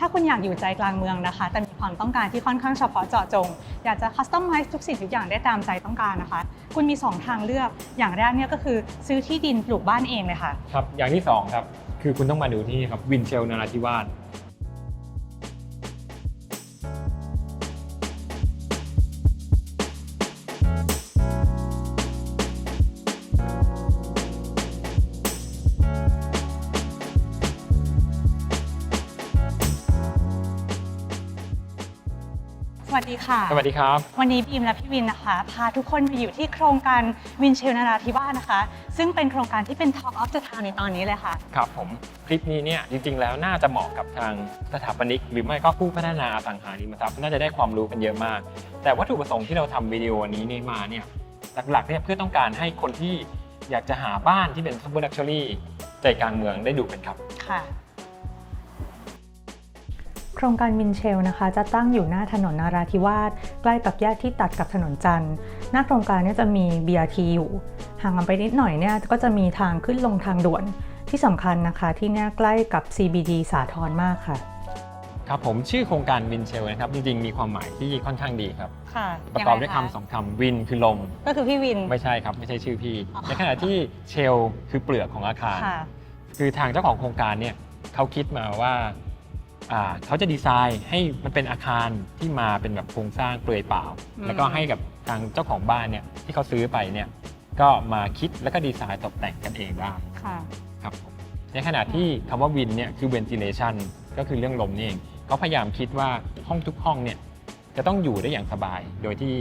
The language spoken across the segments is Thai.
ถ้าคุณอยากอยู่ใจกลางเมืองนะคะ แต่มีความต้องการที่ค่อนข้างเฉพาะเจาะจง อยากจะคัสตอมไมซ์ทุกสิ่งทุกอย่างได้ตามใจต้องการนะคะ คุณมี 2 ทางเลือก อย่างแรกเนี่ยก็คือซื้อที่ดินปลูกบ้านเองเลยค่ะ ครับ อย่างที่สองครับ คือคุณต้องมาดูที่นี่ครับวินเชลนราธิวาส ค่ะ สวัสดีครับ วันนี้บีมและพี่วินนะคะ พาทุกคนมาอยู่ที่โครงการวินเชลนาราธิวาสนะคะ ซึ่งเป็นโครงการที่เป็น Talk of the Town ในตอนนี้เลยค่ะ ครับผมคลิปนี้เนี่ยจริงๆ แล้วน่าจะเหมาะกับทางสถาปนิก หรือไม่ก็ผู้พัฒนาอสังหาริมทรัพย์น่าจะได้ความรู้กันเยอะมาก แต่วัตถุประสงค์ที่เราทำวิดีโอนี้เนี่ยมาเนี่ยหลักๆเนี่ยเพื่อต้องการให้คนที่อยากจะหาบ้านที่เป็นซูเปอร์ลักชัวรี่ใจกลางเมืองได้ดูกันครับค่ะ โครงการวินเชลนะคะ จะตั้งอยู่หน้าถนนนาราธิวาสใกล้กับแยกที่ตัดกับถนนจันทร์หน้าโครงการเนี่ยจะมี BRT อยู่ ห่างกันไปนิดหน่อยเนี่ยก็จะมีทางขึ้นลงทางด่วน ที่สำคัญนะคะที่เนี่ยใกล้กับ CBD สาทรมากค่ะ ครับผมชื่อโครงการวินเชลนะครับ จริงๆ มีความหมายที่ค่อนข้างดีครับ ค่ะประกอบด้วยงไงะคำสองคำวินคือลม ก็คือพี่วิน ไม่ใช่ครับ ไม่ใช่ชื่อพี่อ๋อในขณะที่เชลคือเปลือกของอาคาร ค่ะ คือทางเจ้าของโครงการเนี่ยเขาคิดมาว่าอ่า เขาจะดีไซน์ให้มันเป็นอาคารที่มาเป็นแบบโครงสร้างเปลือยเปล่าอืมแล้วก็ให้กับทางเจ้าของบ้านเนี่ยที่เขาซื้อไปเนี่ยก็มาคิดแล้วก็ดีไซน์ตกแต่งกันเองได้ค่ะครับผมในขณะที่คำว่าวินเนี่ยคือ ventilation ก็คือเรื่องลมนี่เองเขาพยายามคิดว่าห้องทุกห้องเนี่ยจะต้องอยู่ได้อย่างสบายโดยที่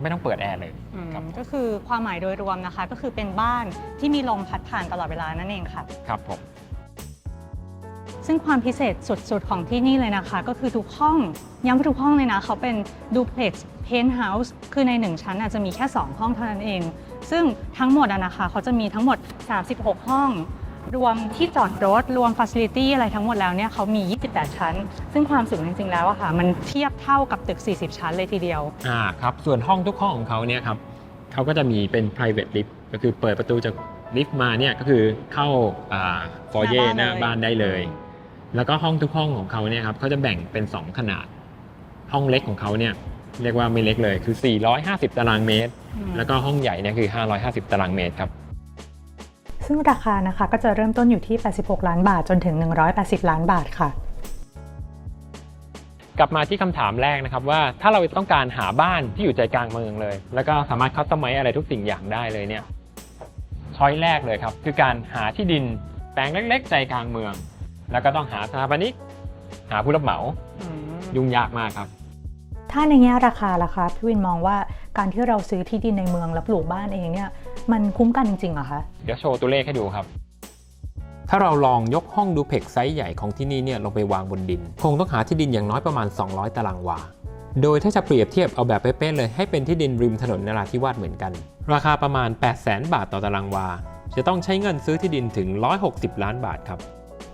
ไม่ต้องเปิดแอร์เลยอืมครับก็คือความหมายโดยรวมนะคะ ก็คือเป็นบ้านที่มีลมพัดผ่านตลอดเวลานั่นเองค่ะ ครับผม ซึ่งความพิเศษสุดๆ ของที่นี่เลยนะคะ ก็คือทุกห้องย้ำว่าทุกห้องเลยนะ เขาเป็นดูเพล็กซ์เพนท์เฮาส์คือใน 1 ชั้นอาจจะมีแค่ 2 ห้องเท่านั้นเอง ซึ่งทั้งหมดอะนะคะเขาจะมีทั้งหมด 36 ห้อง รวมที่จอดรถ รวมฟั c ซิลิตี้อะไรทั้งหมดแล้วเนี่ยเขามี 28 ชั้น ซึ่งความสูงจริงๆแล้วอะค่ะ มันเทียบเท่ากับตึก 40 ชั้นเลยทีเดียวอ่าครับส่วนห้องทุกห้องของเขาเนี่ยครับเขาก็จะมีเป็น private lift ก็คือเปิดประตูจากลิฟต์มาเนี่ยก็คือเข้าอ่าฟอร์เย่หหน้าน้าบ้าบ้านนเลยได้เลย แล้วก็ห้องทุกห้องของเขาเนี่ยครับเขาจะแบ่งเป็น 2 ขนาด ห้องเล็กของเขาเนี่ยเรียกว่าไม่เล็กเลยคือ 450 ตารางเมตรอืมแล้วก็ห้องใหญ่เนี่ยคือ 550 ตารางเมตรครับ ซึ่งราคานะคะก็จะเริ่มต้นอยู่ที่ 86 ล้านบาทจนถึง 180 ล้านบาทค่ะ กลับมาที่คำถามแรกนะครับว่าถ้าเราต้องการหาบ้านที่อยู่ใจกลางเมืองเลย แล้วก็สามารถคัสตอมไมซ์อะไรทุกสิ่งอย่างได้เลยเนี่ยช้อยแรกเลยครับคือการหาที่ดินแปลงเล็ก ๆ ใจกลางเมือง แล้วก็ต้องหาสถาปนิกหาผู้รับเหมาอืมยุ่งยากมากครับ ถ้าในแง่ราคาล่ะคะพี่วินมองว่าการที่เราซื้อที่ดินในเมืองแล้วปลูกบ้านเองเนี่ยมันคุ้มกันจริงๆเหรอคะเดี๋ยวโชว์ตัวเลขให้ดูครับ ถ้าเราลองยกห้องดูเพล็กไซส์ใหญ่ของที่นี่เนี่ยลงไปวางบนดิน คงต้องหาที่ดินอย่างน้อยประมาณ 200 ตารางวาโดยถ้าจะเปรียบเทียบเอาแบบเป๊ะๆเลยให้เป็นที่ดินริมถนนนราธิวาสเหมือนกัน ราคาประมาณ 8 0 0 0 0 0 บาทต่อตารางวา จะต้องใช้เงินซื้อที่ดินถึง 160 ล้านบาทครับ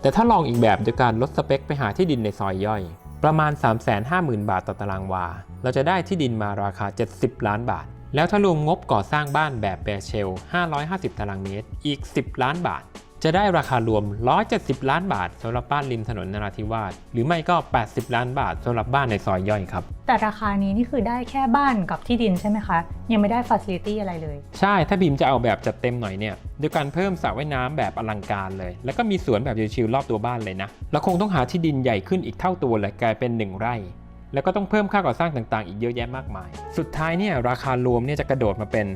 แต่ถ้าลองอีกแบบโดยการลดสเปคไปหาที่ดินในซอยย่อย ประมาณ 350,000 บาทต่อตารางวา เราจะได้ที่ดินมาราคา 70 ล้านบาท แล้วถ้ารวมงบก่อสร้างบ้านแบบแบร์เชล 550 ตารางเมตร อีก 10 ล้านบาท จะได้ราคารวม 170 ล้านบาทสำหรับบ้านริมถนนนราธิวาส หรือไม่ก็ 80 ล้านบาทสำหรับบ้านในซอยย่อยครับ แต่ราคานี้นี่คือได้แค่บ้านกับที่ดินใช่ไหมคะ ยังไม่ได้ฟ a ซิลิตี้อะไรเลย ใช่ ถ้าบีมจะเอาแบบจัดเต็มหน่อยเนี่ยด้วยการเพิ่มสระว่ายน้ำแบบอลังการเลย แล้วก็มีสวนแบบชิลๆรอบตัวบ้านเลยนะ แล้วคงต้องหาที่ดินใหญ่ขึ้นอีกเท่าตัวเลยกลายเป็น 1 ไร่ แล้วก็ต้องเพิ่มค่าก่อสร้างต่างๆ อีกเยอะแยะมากมาย สุดท้ายเนี่ยราคารวมเนี่ยจะกระโดดมาเป็น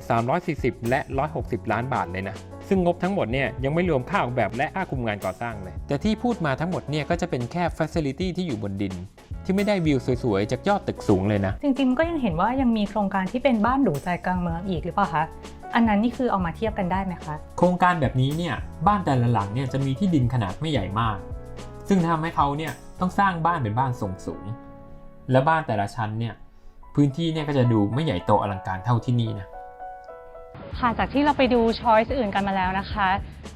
340 และ 160 ล้านบาทเลยนะ ซึ่งงบทั้งหมดเนี่ยยังไม่รวมค่าออกแบบและค่าคุมงานก่อสร้างเลย แต่ที่พูดมาทั้งหมดเนี่ยก็จะเป็นแค่ Facility ที่อยู่บนดิน ที่ไม่ได้วิวสวยๆ จากยอดตึกสูงเลยนะ จริงๆ ก็ยังเห็นว่ายังมีโครงการที่เป็นบ้านหรูใจกลางเมืองอีกหรือเปล่าคะอันนั้นนี่คือเอามาเทียบกันได้ไหมคะ โครงการแบบนี้เนี่ยบ้านแต่ละหลังเนี่ยจะมีที่ดินขนาดไม่ใหญ่มาก ซึ่งทำให้เขาเนี่ยต้องสร้างบ้านเป็นบ้านทรงสูง และบ้านแต่ละชั้นเนี่ยพื้นที่เนี่ยก็จะดูไม่ใหญ่โตอลังการเท่าที่นี่นะค่ะจากที่เราไปดูช้อยส์อื่นกันมาแล้วนะคะ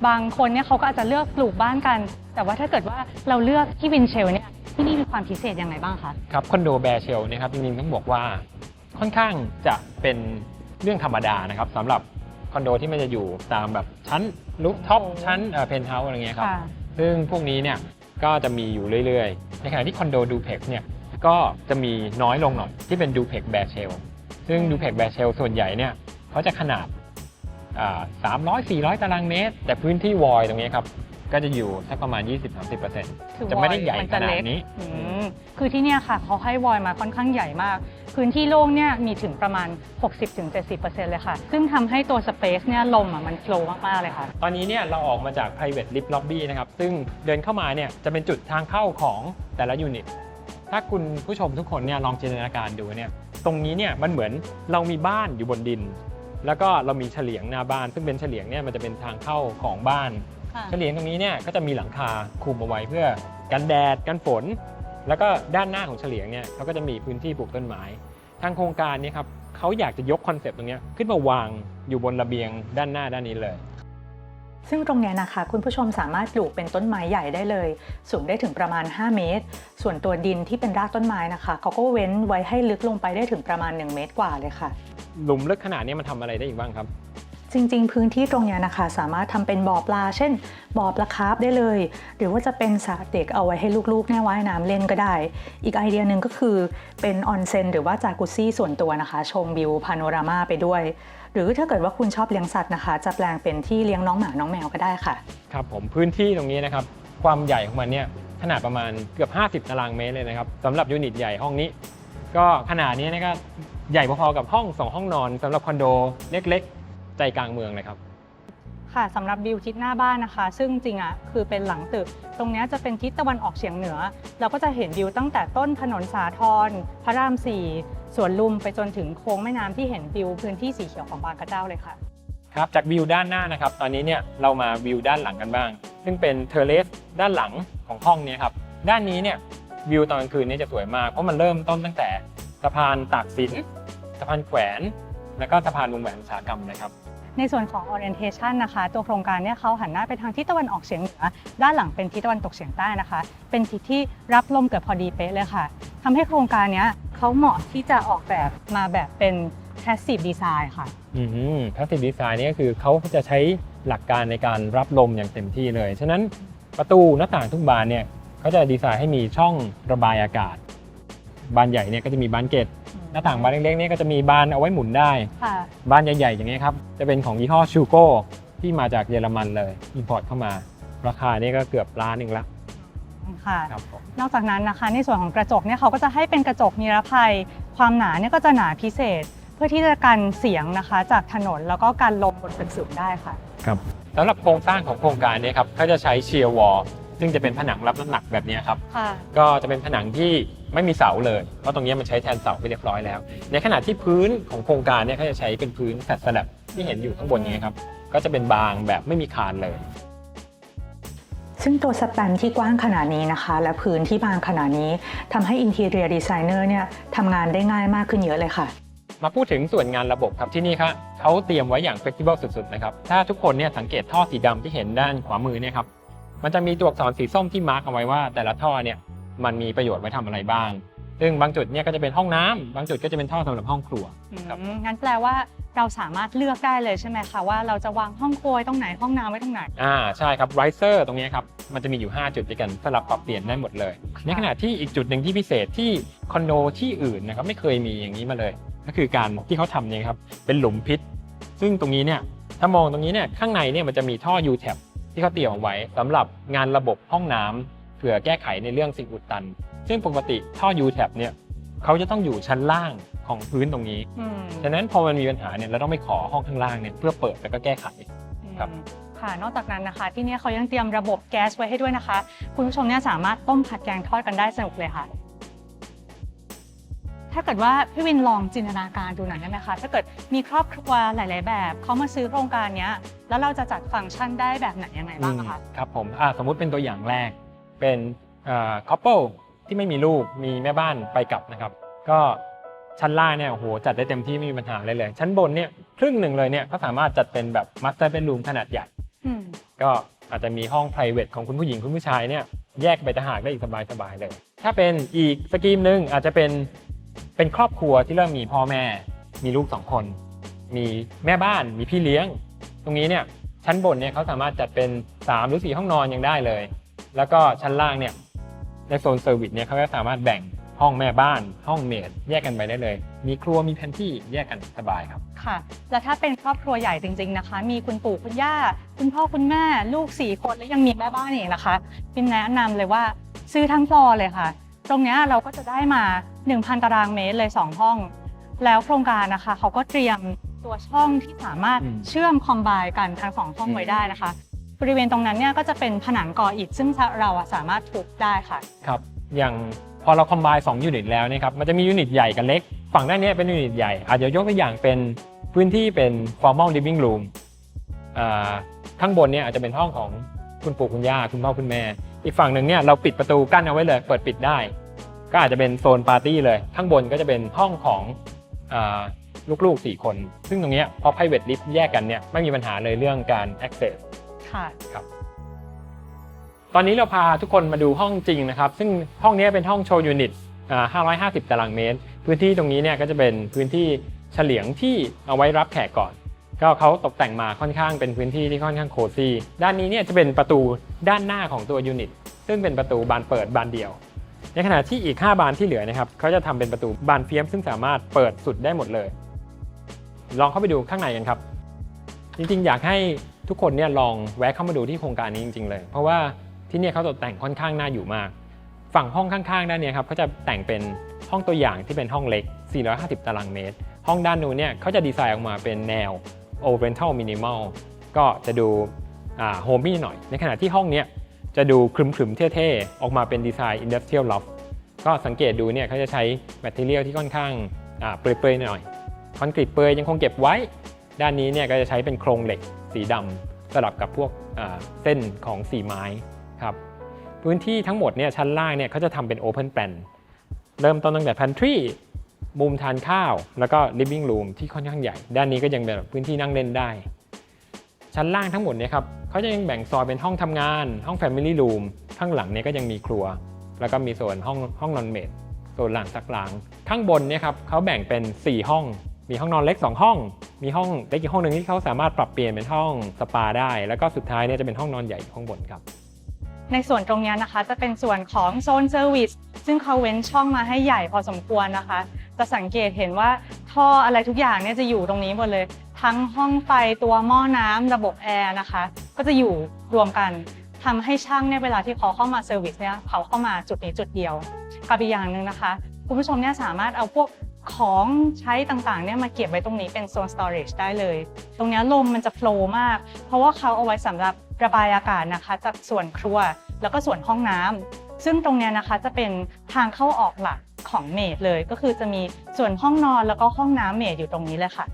บางคนเนี่ยเขาก็อาจจะเลือกปลูกบ้านกัน แต่ว่าถ้าเกิดว่าเราเลือกที่วินเชลเนี่ยที่นี่มีความพิเศษยังไงบ้างคะครับคอนโดแบร์เชลเนี่ยครับจริงๆต้องบอกว่าค่อนข้างจะเป็นเรื่องธรรมดานะครับสำหรับคอนโดที่มันจะอยู่ตามแบบชั้นลูฟท็อปชั้นเพนท์เฮาส์อะไรเงี้ยครับค่ะซึ่งพวกนี้เนี่ยก็จะมีอยู่เรื่อยๆ ในขณะที่คอนโดดูเพกเนี่ย ก็จะมีน้อยลงหน่อยที่เป็นดูเพกแบร์เชลซึ่งดูเพกแบร์เชลส่วนใหญ่เนี่ยเขาจะขนาดสามร้อยสี่ร้อยตารางเมตร แต่พื้นที่วอยตรงนี้ครับ ก็จะอยู่สักประมาณ 20-30%คือจะไม่ได้ใหญ่วอยขนาดนี้อืมคือที่เนี่ยค่ะเขาให้วอยมาค่อนข้างใหญ่มาก พื้นที่โล่งเนี่ยมีถึงประมาณ 60-70%เลยค่ะ ซึ่งทำให้ตัวสเปซเนี่ยลมอะมันโฟล์มากๆเลยค่ะ ตอนนี้เนี่ยเราออกมาจาก private lift lobby นะครับ ซึ่งเดินเข้ามาเนี่ยจะเป็นจุดทางเข้าของแต่ละยูนิต ถ้าคุณผู้ชมทุกคนเนี่ยลองจินตนาการดูเนี่ยตรงนี้เนี่ยมันเหมือนเรามีบ้านอยู่บนดิน แล้วก็เรามีเฉลียงหน้าบ้าน ซึ่งเป็นเฉลียงเนี่ยมันจะเป็นทางเข้าของบ้าน เฉลียงตรงนี้เนี่ยก็จะมีหลังคาคลุมเอาไว้เพื่อกันแดดกันฝน แล้วก็ด้านหน้าของเฉลียงเนี่ยเขาก็จะมีพื้นที่ปลูกต้นไม้ ทางโครงการเนี่ยครับเขาอยากจะยกคอนเซปต์ตรงเนี้ยขึ้นมาวางอยู่บนระเบียงด้านหน้าด้านนี้เลย ซึ่งตรงเนี้ยนะคะ คุณผู้ชมสามารถปลูกเป็นต้นไม้ใหญ่ได้เลย สูงได้ถึงประมาณ 5 เมตร ส่วนตัวดินที่เป็นรากต้นไม้นะคะเขาก็เว้นไว้ให้ลึกลงไปได้ถึงประมาณ 1 เมตรกว่าเลยค่ะ หลุมลึกขนาดนี้มันทำอะไรได้อีกบ้างครับ จริงๆ พื้นที่ตรงเนี้ยนะคะ สามารถทำเป็นบ่อปลา เช่นบ่อปลาคาร์ฟได้เลย หรือว่าจะเป็นสระเด็กเอาไว้ให้ลูกๆเนี่ยว่ายน้ำเล่นก็ได้ อีกไอเดียหนึ่งก็คือเป็นออนเซ็นหรือว่าจากุซซี่ส่วนตัวนะคะ ชมวิวพาโนรามาไปด้วย หรือถ้าเกิดว่าคุณชอบเลี้ยงสัตว์นะคะ จะแปลงเป็นที่เลี้ยงน้องหมาน้องแมวก็ได้ค่ะ ครับผมพื้นที่ตรงนี้นะครับ ความใหญ่ของมันเนี่ยขนาดประมาณเกือบ 50 ตารางเมตรเลยนะครับสำหรับยูนิตใหญ่ห้องนี้ ก็ขนาดนี้นะครับใหญ่พอๆกับห้อง 2 ห้องนอนสำหรับคอนโดเล็กๆ ใจกลางเมืองเลยครับ ค่ะสำหรับวิวทิศหน้าบ้านนะคะ ซึ่งจริงอะคือเป็นหลังตึก ตรงนี้จะเป็นทิศตะวันออกเฉียงเหนือ เราก็จะเห็นวิวตั้งแต่ต้นถนนสาทรพระรามสี่สวนลุมไปจนถึงโค้งแม่น้ำที่เห็นวิวพื้นที่สีเขียวของบางกระเจ้าเลยค่ะครับจากวิวด้านหน้านะครับ ตอนนี้เนี่ยเรามาวิวด้านหลังกันบ้าง ซึ่งเป็นเทเลสด้านหลังของห้องนี้ครับด้านนี้เนี่ยวิวตอนกลางคืนนี่จะสวยมากเพราะมันเริ่มต้นตั้งแต่สะพานตากสินสะพานแขวน แล้วก็สะพานวงแหวนอุตสาหกรรมนะครับ ในส่วนของ orientation นะคะ ตัวโครงการเนี่ยเขาหันหน้าไปทางทิศตะวันออกเฉียงเหนือ ด้านหลังเป็นทิศตะวันตกเฉียงใต้นะคะ เป็นทิศที่รับลมเกือบพอดีเป๊ะเลยค่ะทำให้โครงการเนี้ยเขาเหมาะที่จะออกแบบมาแบบเป็น passive design ค่ะ อืมพาสติดีไซน์นี่ก็คือเขาจะใช้หลักการในการรับลมอย่างเต็มที่เลย ฉะนั้นประตูหน้าต่างทุกบานเนี่ยเขาจะดีไซน์ให้มีช่องระบายอากาศ บานใหญ่เนี่ยก็จะมีบานเกต หน้าต่างบานเล็กๆเนี่ยก็จะมีบานเอาไว้หมุนได้ ค่ะ บ้านใหญ่ๆ อย่างนี้ยครับ จะเป็นของยี่ห้อชูโก้ที่มาจากเยอรมันเลยอินพอร์ตเข้ามา ราคานี่ก็เกือบล้านหนึ่งละค่ะ ครับผมนอกจากนั้นนะคะ ในส่วนของกระจกเนี่ยเขาก็จะให้เป็นกระจกนิรภัย ความหนาเนี่ยก็จะหนาพิเศษ เพื่อที่จะกันเสียงนะคะ จากถนนแล้วก็การลมบนตึกสูงได้ค่ะครับสำหรับโครงสร้างของโครงการเนี้ครับเขาจะใช้เชียร์วอลซึ่งจะเป็นผนังรับน้ำหนักแบบนี้ครับ ค่ะ ก็จะเป็นผนังที่ ไม่มีเสาเลย เพราะตรงนี้มันใช้แทนเสาไปเรียบร้อยแล้ว ในขณะที่พื้นของโครงการเนี่ยเขาจะใช้เป็นพื้นแฟลตสลับที่เห็นอยู่ข้างบนนี้ครับ ก็จะเป็นบางแบบไม่มีคานเลย ซึ่งตัวสแปนที่กว้างขนาดนี้นะคะ และพื้นที่บางขนาดนี้ทำให้ Interior Designer เนี่ยทำงานได้ง่ายมากขึ้นเยอะเลยค่ะมาพูดถึงส่วนงานระบบครับที่นี่ครับเขาเตรียมไว้อย่างเฟ e ซิเบิลสุดๆนะครับถ้าทุกคนเนี่ยสังเกตท่อสีดำที่เห็นด้านขวามือเนี่ยครับมันจะมีตัวอักษรสีส้มที่มาร์กเอาไว้ว่าแต่ละท่อเนี่ย มันมีประโยชน์ไว้ทำอะไรบ้าง ซึ่งบางจุดเนี่ยก็จะเป็นห้องน้ำบางจุดก็จะเป็นท่อสำหรับห้องครัวครับอืมงั้นแปลว่าเราสามารถเลือกได้เลยใช่ไหมคะว่าเราจะวางห้องครัวไว้ตรงไหนห้องน้ำไว้ตรงไหนอ่าใช่ครับไรเซอร์ตรงนี้ครับมันจะมีอยู่ 5 จุดด้วยกันสลับปรับเปลี่ยนได้หมดเลย ในขณะที่อีกจุดหนึ่งที่พิเศษที่คอนโดที่อื่นนะครับไม่เคยมีอย่างนี้มาเลย ก็คือการที่เขาทำเนี่ยครับเป็นหลุมพิษ ซึ่งตรงนี้เนี่ยถ้ามองตรงนี้เนี่ยข้างในเนี่ยมันจะมีท่อ U tap ที่เขาเตรียมเอาไว้สำหรับงานระบบห้องน้ำ เผื่อแก้ไขในเรื่องสิ่งอุดตัน ซึ่งปกติท่อ U tap เนี่ยเขาจะต้องอยู่ชั้นล่างของพื้นตรงนี้อืมฉะนั้นพอมันมีปัญหาเนี่ยเราต้องไปขอห้องข้างล่างเนี่ยเพื่อเปิดแล้วก็แก้ไขครับอืมค่ะ นอกจากนั้นนะคะ ที่เนี่ยเขายังเตรียมระบบแก๊สไว้ให้ด้วยนะคะ คุณผู้ชมเนี่ยสามารถต้มผัดแกงทอดกันได้สนุกเลยค่ะ ถ้าเกิดว่าพี่วินลองจินตนาการดูหน่อยได้ไหมคะ ถ้าเกิดมีครอบครัวหลาย ๆ แบบเขามาซื้อโครงการเนี้ยแล้วเราจะจัดฟังก์ชันได้แบบไหนยังไงบ้างอะคะอืมครับผมอ่าสมมุติเป็นตัวอย่างแรก เป็นคัพเปิลที่ไม่มีลูกมีแม่บ้านไปกลับนะครับ ก็ชั้นล่างเนี่ยโอ้โหจัดได้เต็มที่ไม่มีปัญหาเลยเลย ชั้นบนเนี่ยครึ่งหนึ่งเลยเนี่ยก็สามารถจัดเป็นแบบมาสเตอร์เป็นรูมขนาดใหญ่อืมก็อาจจะมีห้อง p r i v a t ของคุณผู้หญิงคุณผู้ชายเนี่ยแยกไปต่างหากได้อีกสบายๆเลย ถ้าเป็นอีกสกรีมหนึ่งอาจจะเป็นเป็นครอบครัวที่เริ่มมีพ่อแม่ มีลูกสองคน มีแม่บ้านมีพี่เลี้ยง ตรงนี้เนี่ยชั้นบนเนี่ยเขาสามารถจัดเป็น3หรือ4ห้องนอนยังได้เลย แล้วก็ชั้นล่างเนี่ยในโซนเซอร์วิสเนี่ยเขาก็สามารถแบ่งห้องแม่บ้าน ห้องเมดแยกกันไปได้เลย มีครัวมีแพนที่แยกกันสบายครับ ค่ะ แล้วถ้าเป็นครอบครัวใหญ่จริง ๆนะคะ มีคุณปู่คุณย่า คุณพ่อคุณแม่ ลูกสี่คนแล้วยังมีแม่บ้านอีกนะคะพิมแนะนำเลยว่าซื้อทั้งฟลอร์เลยค่ะ ตรงเนี้ยเราก็จะได้มา 1,000 ตารางเมตรเลย 2 ห้อง แล้วโครงการนะคะเขาก็เตรียมตัวช่องที่สามารถอืมเชื่อมคอมไบกันทั้งสองห้องอืมไว้ได้นะคะ บริเวณตรงนั้นเนี่ยก็จะเป็นผนังก่ออิฐซึ่งเราอะสามารถทุบได้ค่ะครับอย่างพอเราคอมไบสองยูนิตแล้วเนะครับมันจะมียูนิตใหญ่กับเล็ก ฝั่งด้านนี้เป็นยูนิตใหญ่อาจจะยกตัวอย่างเป็นพื้นที่เป็น formal living room ข้างบนเนี่ยอาจจะเป็นห้องของคุณปู่คุณย่าคุณพ่อคุณแม่ อีกฝั่งหนึ่งเนี่ยเราปิดประตูกั้นเอาไว้เลย เปิดปิดได้ ก็อาจจะเป็นโซนปาร์ตี้เลย ข้างบนก็จะเป็นห้องของอลูกๆ4คน ซึ่งตรงนี้พอ private lift แยกกันเนี่ยไม่มีปัญหาเลยเรื่องการ access ค่ะตอนนี้เราพาทุกคนมาดูห้องจริงนะครับ ซึ่งห้องนี้เป็นห้องโชว์ยูนิต550 ตารางเมตร พื้นที่ตรงนี้เนี่ยก็จะเป็นพื้นที่เฉลียงที่เอาไว้รับแขกก่อน ก็เขาตกแต่งมาค่อนข้างเป็นพื้นที่ที่ค่อนข้างโคซี่ ด้านนี้เนี่ยจะเป็นประตูด้านหน้าของตัวยูนิต ซึ่งเป็นประตูบานเปิดบานเดียว ในขณะที่อีก 5 บานที่เหลือนะครับเขาจะทำเป็นประตูบานเฟียม ซึ่งสามารถเปิดสุดได้หมดเลย ลองเข้าไปดูข้างในกันครับ จริงๆ อยากให้ ทุกคนเนี่ยลองแวะเข้ามาดูที่โครงการนี้จริงๆเลย เพราะว่าที่เนี่ยเขาตกแต่งค่อนข้างน่าอยู่มาก ฝั่งห้องข้างๆด้านนี้ครับเขาจะแต่งเป็นห้องตัวอย่างที่เป็นห้องเล็ก 450 ตารางเมตร ห้องด้านนู้นเนี่ยเขาจะดีไซน์ออกมาเป็นแนว Oriental Minimal ก็จะดูโฮมี่หน่อย ในขณะที่ห้องเนี้ยจะดูครึมๆเท่ๆ ออกมาเป็นดีไซน์ Industrial Loft ก็สังเกตดูเนี่ยเขาจะใช้แมทเทียลที่ค่อนข้างอ่าเปรยๆหน่อย คอนกรีตเปรยยังคงเก็บไว้ ด้านนี้เนี่ยก็จะใช้เป็นโครงเหล็ก สีดำสลับกับพวกเส้นของสีไม้ครับพื้นที่ทั้งหมดเนี่ยชั้นล่างเนี่ยเขาจะทำเป็น Open Plan เริ่มต้นตั้งแต่ Pantry มุมทานข้าว แล้วก็ Living Room ที่ค่อนข้างใหญ่ ด้านนี้ก็ยังเป็นแบบพื้นที่นั่งเล่นได้ ชั้นล่างทั้งหมดเนี่ยครับเขาจะยังแบ่งซอยเป็นห้องทำงาน ห้อง Family Room ข้างหลังเนี่ยก็ยังมีครัว แล้วก็มีโซนห้องห้องนอนเมดโซนหลังซักล้าง ข้างบนเนี่ยครับเขาแบ่งเป็น 4 ห้อง มีห้องนอนเล็ก 2 ห้อง มีห้องเล็กอีกห้องหนึ่งที่เขาสามารถปรับเปลี่ยนเป็นห้องสปาได้ แล้วก็สุดท้ายเนี่ยจะเป็นห้องนอนใหญ่อยู่ข้างบนครับ ในส่วนตรงนี้นะคะจะเป็นส่วนของโซนเซอร์วิสซึ่งเขาเว้นช่องมาให้ใหญ่พอสมควรนะคะ จะสังเกตเห็นว่าท่ออะไรทุกอย่างเนี่ยจะอยู่ตรงนี้หมดเลย ทั้งห้องไฟตัวหม้อน้ำระบบแอร์นะคะ ก็จะอยู่รวมกันทำให้ช่างเนี่ยเวลาที่เขาเข้ามาเซอร์วิสเนี่ยเขาเข้ามาจุดนี้จุดเดียวกับอีกอย่างหนึ่งนะคะ คุณผู้ชมเนี่ยสามารถเอาพวก ของใช้ต่างๆเนี่ยมาเก็บไว้ตรงนี้เป็นโซน storage ได้เลย ตรงนี้ลมมันจะโฟล์มาก เพราะว่าเขาเอาไว้สำหรับระบายอากาศนะคะ จากส่วนครัวแล้วก็ส่วนห้องน้ำซึ่งตรงนี้นะคะจะเป็นทางเข้าออกหลักของเมดเลย ก็คือจะมีส่วนห้องนอนแล้วก็ห้องน้ำเมดอยู่ตรงนี้เลยค่ะ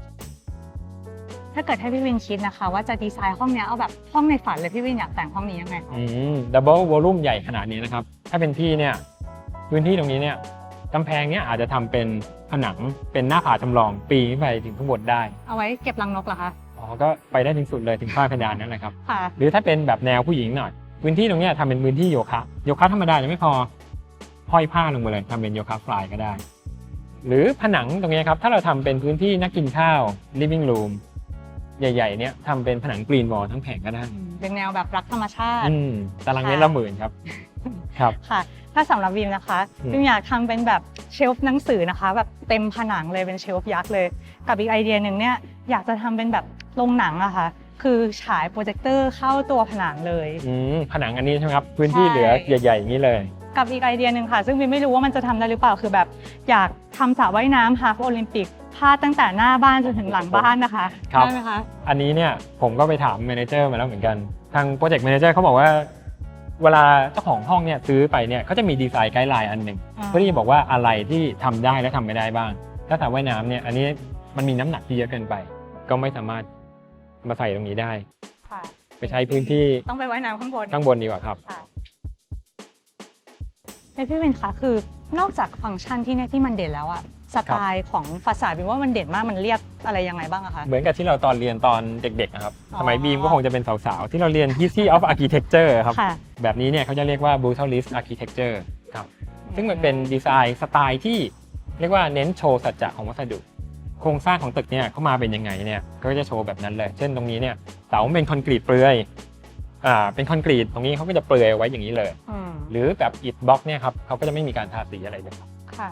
ถ้าเกิดให้พี่วินคิดนะคะ ว่าจะดีไซน์ห้องนี้เอาแบบห้องในฝันเลยพี่วินอยากแต่งห้องนี้ยังไงคะอืมดับเบิลวอลลุ่มใหญ่ขนาดนี้นะครับ ถ้าเป็นพี่เนี่ยพื้นที่ตรงนี้เนี่ย กำแพงเนี่ยอาจจะทำเป็นผนังเป็นหน้าผาจำลองปีนขึ้นไปถึงข้างบนได้เอาไว้เก็บรังนกเหรอคะอ๋อก็ไปได้ถึงสุดเลยถึงฝ้าเพดานนั่นแหละครับ ค่ะ หรือถ้าเป็นแบบแนวผู้หญิงหน่อย พื้นที่ตรงเนี้ยทำเป็นพื้นที่โยคะโยคะธรรมดายังไม่พอห้อยผ้าลงมาเลยทำเป็นโยคะฟลายก็ได้ หรือผนังตรงเนี้ยครับถ้าเราทำเป็นพื้นที่นักกินข้าว living room ใหญ่ๆเนี่ยทำเป็นผนังกรีนวอลทั้งแผงก็ได้เป็นแนวแบบรักธรรมชาติ อืมตารางเมตรค่ะละหมื่นครับ ครับ ค่ะ ถ้าสำหรับวิมนะคะอืม วิมอยากทำเป็นแบบเชลฟ์หนังสือนะคะ แบบเต็มผนังเลยเป็นเชลฟ์ยักษ์เลย กับอีกไอเดียหนึ่งเนี่ยอยากจะทำเป็นแบบโรงหนังอะค่ะ คือฉายโปรเจคเตอร์เข้าตัวผนังเลย อืมผนังอันนี้ใช่ไหมครับพื้นที่ใช่ เหลือใหญ่ๆอย่างนี้เลย กับอีกไอเดียหนึ่งค่ะ ซึ่งวิมไม่รู้ว่ามันจะทำได้หรือเปล่าคือแบบ อยากทำสระว่ายน้ำฮาฟโอลิมปิกพาดตั้งแต่หน้าบ้านจนถึงหลังบ้านนะคะครับ ได้ไหมคะ อันนี้เนี่ยผมก็ไปถามแมเนเจอร์มาแล้วเหมือนกัน ทางโปรเจกต์แมเนเจอร์เขาบอกว่า เวลาเจ้าของห้องเนี่ยซื้อไปเนี่ยเขาจะมีดีไซน์ไกด์ไลน์อันหนึ่งอ่าเพื่อที่จะบอกว่าอะไรที่ทำได้และทำไม่ได้บ้าง ถ้าสระว่ายน้ำเนี่ยอันนี้มันมีน้ำหนักที่เยอะเกินไป ก็ไม่สามารถมาใส่ตรงนี้ได้ค่ะไปใช้พื้นที่ต้องไปว่ายน้ำข้างบนข้างบนดีกว่าครับค่ะในพี่เวนคะคือนอกจากฟังก์ชันที่เนี่ยที่มันเด่นแล้วอะ สไตล์ของฟาสาดเป็นว่ามันเด่นมากมันเรียกอะไรยังไงบ้างอะคะ เหมือนกับที่เราตอนเรียนตอนเด็กๆนะครับอ๋อสมัยบีมก็คงจะเป็นสาวๆ ที่เราเรียน History of Architecture ครับ ค่ะ แบบนี้เนี่ยเขาจะเรียกว่า Brutalist Architecture ครับ ซึ่งมันเป็นดีไซน์สไตล์ที่เรียกว่าเน้นโชว์สัจจะของวัสดุ โครงสร้างของตึกเนี่ยเข้ามาเป็นยังไงเนี่ยก็จะโชว์แบบนั้นเลย เช่นตรงนี้เนี่ยเสาเป็นคอนกรีตเปลือยอ่าเป็นคอนกรีตตรงนี้เขาก็จะเปลือยไว้อย่างนี้เลย อืมหรือแบบอิฐบล็อกเนี่ยครับเขาก็จะไม่มีการทาสีอะไรเลยครับ ค่ะ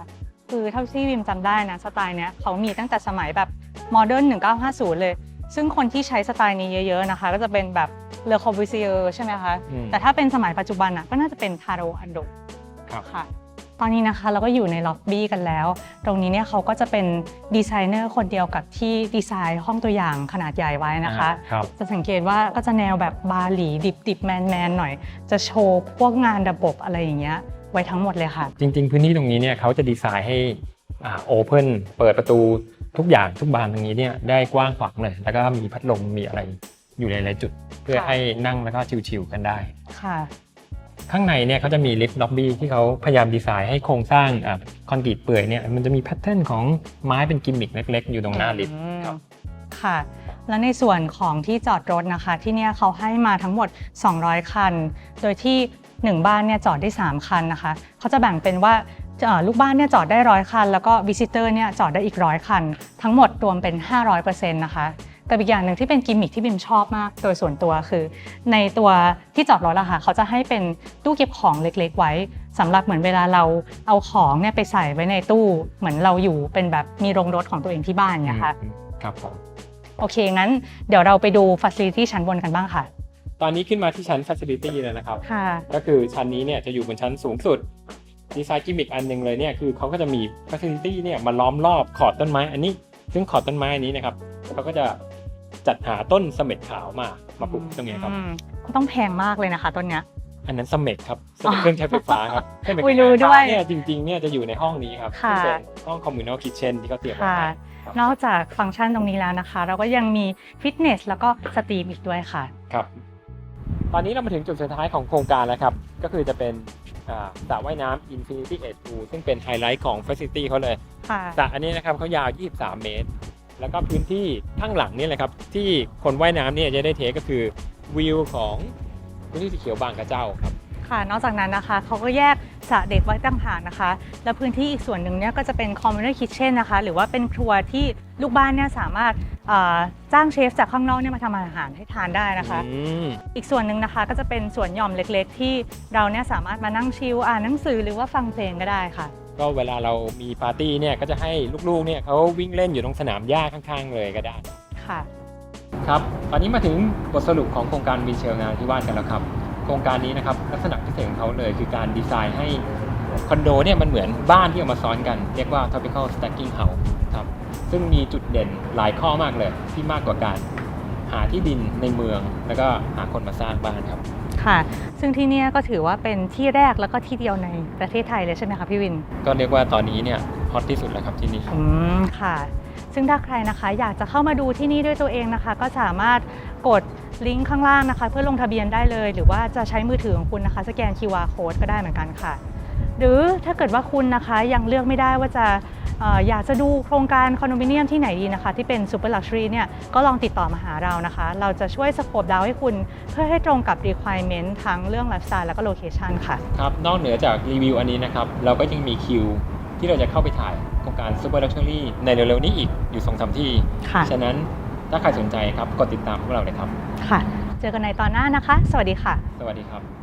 คือเท่าที่วิมจำได้นะสไตล์เนี้ยเขามีตั้งแต่สมัยแบบโมเดิร์น1950 เลย ซึ่งคนที่ใช้สไตล์นี้เยอะ ๆนะคะ ก็จะเป็นแบบเลอคอบิเซียใช่ไหมคะ อืม แต่ถ้าเป็นสมัยปัจจุบันอะก็น่าจะเป็นทาโรอันโดครับค่ะ ตอนนี้นะคะเราก็อยู่ในล็อบบี้กันแล้ว ตรงนี้เนี่ยเขาก็จะเป็นดีไซเนอร์คนเดียวกับที่ดีไซน์ห้องตัวอย่างขนาดใหญ่ไว้นะคะ อ่าครับจะสังเกตว่าก็จะแนวแบบบาหลีดิบดิบแมนแมนๆหน่อย จะโชว์พวกงานระบบอะไรอย่างเงี้ย ไว้ทั้งหมดเลยค่ะ จริง ๆ พื้นที่ตรงนี้เนี่ยเขาจะดีไซน์ให้อ่าโอเพนเปิดประตูทุกอย่างทุกบานตรงนี้เนี่ยได้กว้างขวางเลยแล้วก็มีพัดลมมีอะไรอยู่ในหลายๆจุด เพื่อค่ะให้นั่งแล้วก็ชิลๆกันได้ค่ะ ข้างในเนี่ยเขาจะมีลิฟต์ล็อบบี้ที่เขาพยายามดีไซน์ให้โครงสร้างอ่าคอนกรีตเปื่อยเนี่ยมันจะมีแพทเทิร์นของไม้เป็นกิมมิคเล็ก ๆ อยู่ตรงหน้าลิฟต์อืมครับค่ะแล้วในส่วนของที่จอดรถนะคะ ที่เนี่ยเขาให้มาทั้งหมด 200 คัน โดยที่ 1บ้านเนี่ยจอดได้ 3 คันนะคะเขาจะแบ่งเป็นว่าเอ่อลูกบ้านเนี่ยจอดได้ร้อยคัน แล้วก็วิสิเตอร์เนี่ยจอดได้อีกร้อยคัน ทั้งหมดรวมเป็น 500%นะคะแต่อีกอย่างหนึ่งที่เป็นกิมมิคที่บิมชอบมาก โดยส่วนตัวคือ ในตัวที่จอดรถอะค่ะเขาจะให้เป็นตู้เก็บของเล็กๆ ไว้สำหรับเหมือนเวลาเราเอาของเนี่ยไปใส่ไว้ในตู้เหมือนเราอยู่เป็นแบบมีโรงรถของตัวเองที่บ้านเนี่ยค่ะอืมครับผมโอเคงั้นเดี๋ยวเราไปดูฟัสซิลิตี้ชั้นบนกันบ้างค่ะ ตอนนี้ขึ้นมาที่ชั้น Facility แล้วนะครับ ค่ะ ก็คือชั้นนี้เนี่ยจะอยู่บนชั้นสูงสุดดีไซน์กิมมิคอันหนึ่งเลยเนี่ยคือเขาก็จะมี Facility เนี่ยมาล้อมรอบขอดต้นไม้อันนี้ ซึ่งขอดต้นไม้อันนี้นะครับเขาก็จะจัดหาต้นเสม็ดขาวมามาปลูกตรงนี้ครับ อืมก็ต้องแพงมากเลยนะคะต้นเนี้ย อันนั้นเสม็ดครับเสม็ดเครื่องใช้ไฟฟ้าครับเครื่องใช้ไฟอุ๊ยรู้ด้วยฟ้าเนี่ยจริงๆเนี่ยจะอยู่ในห้องนี้ครับค่ะ ซึ่งเป็นห้อง communal kitchen ที่เขาเตรียมไว้ค่ะ ให้ครับนอกจากฟังก์ชันตรงนี้แล้วนะคะ เราก็ยังมีฟิตเนสแล้วก็สตรีมอีกด้วยค่ะ ครับ ตอนนี้เรามาถึงจุดสุดท้ายของโครงการแล้วครับ ก็คือจะเป็นอ่าสระว่ายน้ำ Infinity Edge Pool ซึ่งเป็นไฮไลท์ของ Facility เขาเลยค่ะสระอันนี้นะครับเขายาว 23 เมตร แล้วก็พื้นที่ข้างหลังนี่แหละครับ ที่คนว่ายน้ำเนี่ยจะได้เทคก็คือวิวของพื้นที่สีเขียวบางกระเจ้าครับ ค่ะ นอกจากนั้นนะคะเขาก็แยกสระเด็กไว้ต่างหากนะคะ แล้วพื้นที่อีกส่วนหนึ่งเนี่ยก็จะเป็น communal kitchen นะคะ หรือว่าเป็นครัวที่ลูกบ้านเนี่ยสามารถเอ่อจ้างเชฟจากข้างนอกเนี่ยมาทำอาหารให้ทานได้นะคะอืมอีกส่วนหนึ่งนะคะก็จะเป็นส่วนหย่อมเล็กๆ ที่เราเนี่ยสามารถมานั่งชิลอ่านหนังสือหรือว่าฟังเพลงก็ได้ค่ะก็เวลาเรามีปาร์ตี้เนี่ยก็จะให้ลูกๆเนี่ยเขาวิ่งเล่นอยู่ตรงสนามหญ้าข้างๆ เลยก็ได้ค่ะ ครับ ตอนนี้มาถึงบทสรุปของโครงการวินเชลงานที่วาดกันแล้วครับ โครงการนี้นะครับลักษณะพิเศษของเขาเลยคือการดีไซน์ให้คอนโดเนี่ยมันเหมือนบ้านที่เอามาซ้อนกัน เรียกว่า tropical stacking house ครับซึ่งมีจุดเด่นหลายข้อมากเลยที่มากกว่าการหาที่ดินในเมือง แล้วก็หาคนมาสร้างบ้านครับค่ะ ซึ่งที่เนี่ยก็ถือว่าเป็นที่แรกแล้วก็ที่เดียวในประเทศไทยเลยใช่ไหมคะพี่วิน ก็เรียกว่าตอนนี้เนี่ยฮอตที่สุดแล้วครับที่นี่อืมค่ะ ซึ่งถ้าใครนะคะอยากจะเข้ามาดูที่นี่ด้วยตัวเองนะคะ ก็สามารถ กดลิงก์ข้างล่างนะคะ เพื่อลงทะเบียนได้เลย หรือว่าจะใช้มือถือของคุณนะคะ สแกน QR code ก็ได้เหมือนกันค่ะ หรือถ้าเกิดว่าคุณนะคะยังเลือกไม่ได้ว่าจะเอ่ออยากจะดูโครงการคอนโดมิเนียมที่ไหนดีนะคะ ที่เป็น Super Luxury เนี่ยก็ลองติดต่อมาหาเรานะคะ เราจะช่วยสโคปดาวให้คุณเพื่อให้ตรงกับ requirement ทั้งเรื่องไลฟ์สไตล์แล้วก็โลเคชันค่ะ ครับ นอกเหนือจากรีวิวอันนี้นะครับ เราก็ยังมีคิวที่เราจะเข้าไปถ่ายโครงการ Super Luxury ในเร็วๆนี้อีกอยู่สองสามที่ค่ะฉะนั้น ถ้าใครสนใจครับกดติดตามพวกเราเลยครับ ค่ะ เจอกันในตอนหน้านะคะ สวัสดีค่ะ สวัสดีครับ